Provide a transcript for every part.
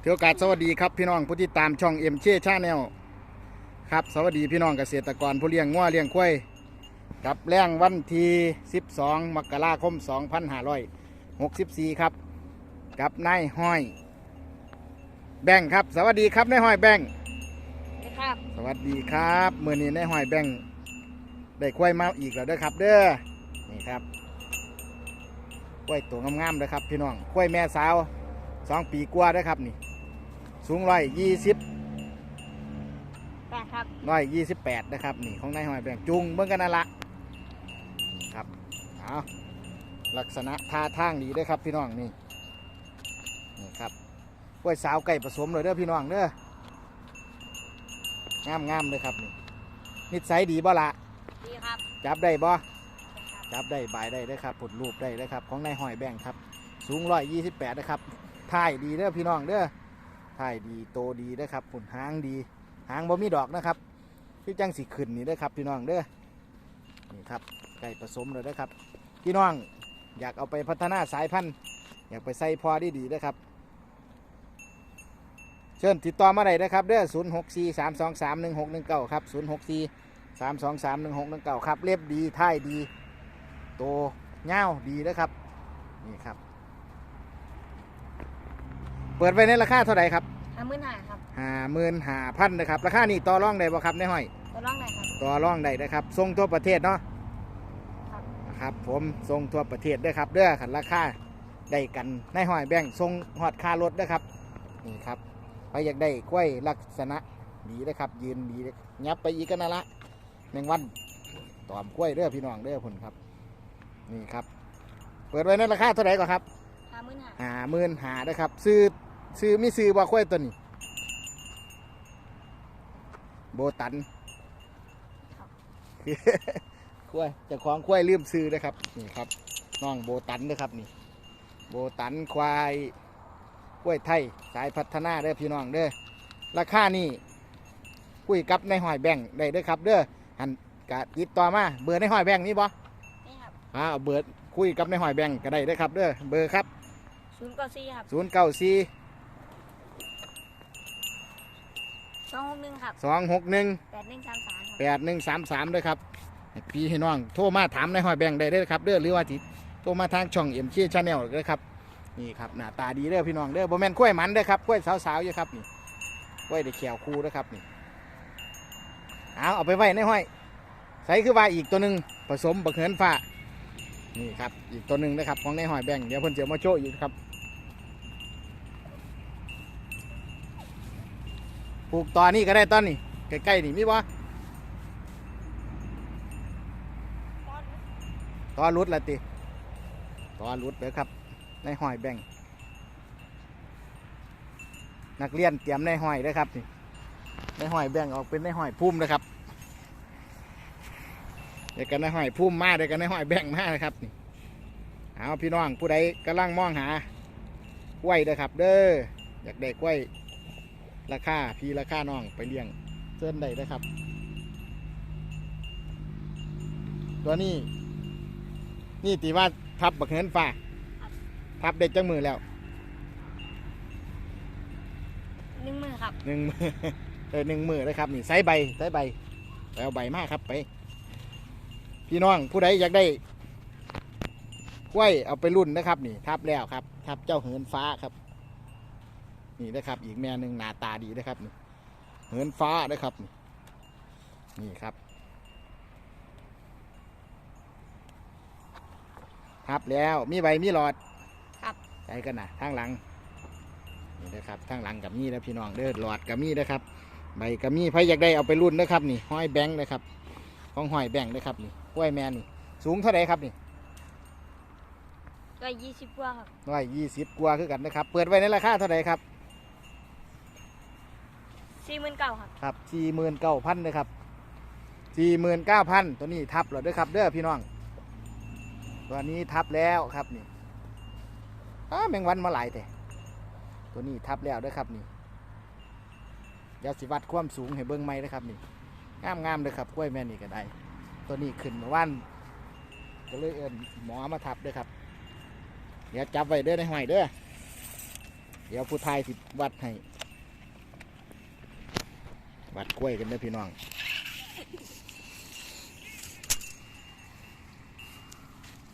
เที่ยวกาสสวัสดีครับพี่น้องผู้ที่ตามช่องเอ็มเช่ชาแนลครับสวัสดีพี่น้องเกษตรกรผู้เลี้ยงงัวเลี้ยงควายกับแรงวันที่ 12 มกราคม 2564 ครับ กับนายห้อย แบงค์ครับ สวัสดีครับนายห้อยแบงค์นะครับสวัสดีครับมือนี้นายห้อยแบงค์ได้ควายมาอีกแล้วเด้อครับ เด้อนี่ครับควายตัวงามๆเลยครับพี่น้องควายแม่สาวสองปีกว่าเด้อครับนี่ สูงร้อยยี่สิบแปดครับร้อยยี่สิบแปดนะครับนี่ของนายหอยแบงจุงเบิ่งกันนั่นละนี่ครับเอาลักษณะท่าทางดีเด้อครับพี่น้องนี่นี่ครับกล้วยสาวไก่ผสมเลยเด้อพี่น้องเด้องามงามๆเลยครับนี่นิสัยดีบ่ละดีครับ จับได้บ่ครับจับได้บายได้เด้อครับผลรูปได้เด้อครับ ของนายหอยแบงครับ สูงร้อยยี่สิบแปดนะครับถ่ายดีเด้อพี่น้องเด้อ ถ่ายดีโตดีเด้อครับผลหางดี หางบ่มีดอกนะครับพี่จังสีขึ้นนี่เด้ครับพี่น้องเด้อนี่ครับไก่ผสมเลยเด้อครับพี่น้องอยากเอาไปพัฒนาสายพันธุ์ อยากไปใส่พอดีดีๆเด้อครับ เชิญติดต่อมาได้นะครับเด้อศูนย์หกสี่สามสองสามหนึ่งหกหนึ่งเก้าครับศูนย์หกสี่สามสองสามหนึ่งหกหนึ่งเก้าครับเล็บดีท่ายดี โตเง่าวดีนะครับนี่ครับ เปิดไว้ในราคาเท่าไหร่ครับห้าหมื่นห้าครับห้าหมื่นห้าพันนะครับ ราคานี่ต่อรองได้บ่ครับในห้อย ตัวร่องไหนครับ ต่อรองได้นะครับส่งทั่วประเทศเนาะครับนะครับผมส่งทั่วประเทศเด้อครับเด้อขันราคาได้กันในห้อยแบ่งส่งหอดค่ารถเด้อครับนี่ครับไปอยากได้กล้วยลักษณะดีนะครับ ยืนดียับไปอีกกันนั่นละแมงวันตอมกล้วยเด้อพี่น้องเด้อผลครับ นี่ครับ เปิดไว้ในราคาเท่าไหร่ก่อนครับห้าหมื่นห้า หาหมื่นหาเด้อครับ ซื้อ ซื้อมีซื้อบ่าข้อยตัวนี้ โบตันคุ้ยจะคล้องข้อยลืมซื้อนะครับนี่ครับน้องโบตันนะครับนี่ โบตันควายข้อยไทยสายพัฒนาเด้อพี่น้องเด้อราคานี่คุยกับในหอยแบ่งได้เด้อครับเด้อหันกะติดต่อมาเบอร์ในหอยแบ่งนี่บ่ไม่ครับอ่าเบอร์คุยกับในหอยแบ่งก็ได้เด้อครับเด้อเบอร์ครับศูนย์เก้าสี่ครับศูนย์เก้าสี่ สี่สองหกหนึ่งครับสองหกหนึ่งแปดหนึ่งสามสามครับแปดหนึ่งสามสามด้วยครับให้พี่ให้น้องโทรมาถามในหอยแบ่งค์ได้เด้อครับเด้อหรือว่าที่โทรมาทางช่องเอ็มชีชาแนลเลยครับนี่ครับหน้าตาดีเด้อพี่น้องเด้อบ่แม่นกล้วยหมันเด้อครับกล้วยสาวๆอยู่ครับนี่กล้วยได้เขียวคูเด้อครับนี่เอาเอาไปไว้ในห้อยใส่คือว่าอีกตัวหนึ่งผสมบักเหินฟ้านี่ครับอีกตัวหนึ่งนะครับของในห้อยแบ่งค์เดี๋ยวเพิ่นจะมาโชว์อีกครับ ปลูกตอนนี้ก็ได้ตอนนี้ใกล้ๆนี่มีบ่ตอรุดละติตอรุดเด้อครับในหอยแบ่งนักเรียนเตรียมในหอยเลยครับนี่ในหอยแบ่งออกเป็นในหอยพุ่มนะครับเด็กกันในหอยพุ่มมาเด็กกันในหอยแบ่งมานะครับนี่เอาพี่น้องผู้ใดกำลังมองหากล้วยเด้อครับ เด้ออยากได้กล้วย ราคาพี่ราคาน้องไปเลี้ยงเชิญได้เด้อครับ ตัวนี้ นี่ตีว่าทับบักเหินฟ้าทับเด็กจังมือแล้วหนึ่งหมื่นครับหนึ่งมือเออหนึ่งมือเลยครับนี่ไซใบไซใบไปเอาใบมากครับไป พี่น้องผู้ใดอยากได้กล้วยเอาไปรุ่นนะครับ นี่ทับแล้วครับ ทับเจ้าเหินฟ้าครับ นี่นะครับ อีกแม่หนึ่งหน้าตาดีนะครับนี่เหินฟ้านะครับ นี่นี่ครับทับแล้วมีใบมีหลอดครับใส่กันนะทางหลังนี่นะครับทางหลังกับมีแล้วพี่น้องเด้อหลอดกับมีนะครับ ใบกับมีใครอยากได้เอาไปรุ่นนะครับนี่ห้อยแบงค์นะครับของห้อยแบงค์นะครับนี่กล้วยแมนนี่สูงเท่าไหร่ครับนี่ก็ยี่สิบกว่าครับร้อยยี่สิบกว่าคือกันนะครับ เปิดไว้ในราคาเท่าไหร่ครับ สี่หมื่นเก้าครับครับสี่หมื่นเก้าพันนะครับสี่หมื่นเก้าพันตัวนี้ทับแล้วเด้อครับเด้อพี่น้องตัวนี้ทับแล้วครับนี่อ้าแมงวันมาหลายแต่ตัวนี้ทับแล้วเด้อครับนี่เดี๋ยวสิวัดความสูงให้เบิ้งไม้นะครับนี่งามงามๆเลยครับกล้วยแม่นี่ก็ได้ ตัวนี้ขึ้นมาว่านก็เลยเอินหมอมาทับเด้อครับ เดี๋ยวจับไว้เด้อในห้อยเด้อเดี๋ยวผู้ทายสิวัดให้ วัดกล้วยกันเด้พี่น้อง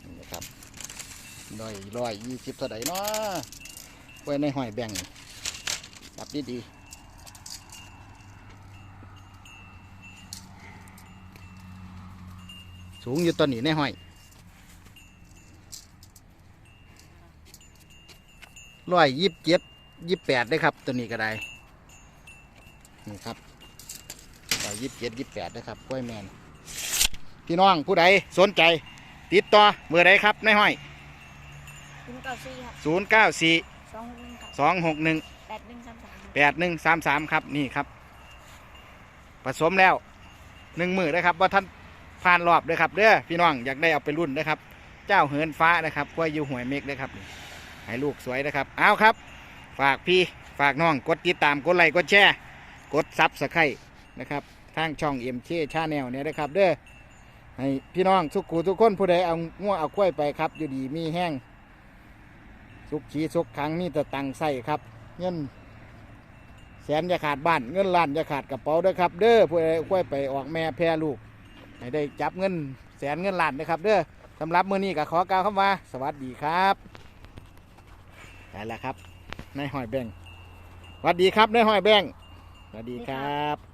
นี่นะครับร้อยร้อยยี่สิบเท่าไหร่เนาะไว้ในหอยแบ่งจับดีดีสูงอยู่ตอนนี้ในหอยร้อยยี่สิบเจ็ดยี่สิบแปดได้ครับ ตัวนี้ก็ได้นี่ครับ ร้อยยี่สิบเจ็ดยี่สิบแปดได้ครับกล้วยแมนพี่น้องผู้ใดสนใจ ติดต่อเมื่อใดครับในห้อยศูนย์เก้าสี่ครับศูนย์เก้าสี่สองหกหนึ่งครับสองหกหนึ่งแปดหนึ่งสามสามแปดหนึ่งสามสามครับนี่ครับ ผสมแล้วหนึ่งมือนะครับว่าท่านผ่านรอบเลยครับเด้อพี่น้องอยากได้เอาไปรุ่นนะครับ เจ้าเหินฟ้านะครับกล้วยอยู่หวยเมกเลยครับนี่ให้ลูกสวยนะครับเอาครับ ฝากพี่ฝากน้องกดติดตามกดไลค์กดแชร์กดซับสไครต์ นะครับทางช่องเอ็มเคชาแนลเนี่ยนะครับเด้อให้พี่น้องทุกกูทุกคนผู้ใดเอาง่วเอากล้วยไปครับ อยู่ดีมีแห้งสุกขีสุกขังมีแต่ตังใส่ครับ เงินแสนอย่าขาดบ้านเงินล้านอย่าขาดกระเป๋าเด้อครับ เด้อผู้ใดเอากล้วยไปออกแม่แพร่ลูกให้ได้จับเงินแสนเงินล้านนะครับ เด้อสำหรับมื้อนี้ก็ขอกล่าวคำว่า สวัสดีครับได้แล้วครับนายหอยแบงสวัสดีครับนายหอยแบงสวัสดีครับ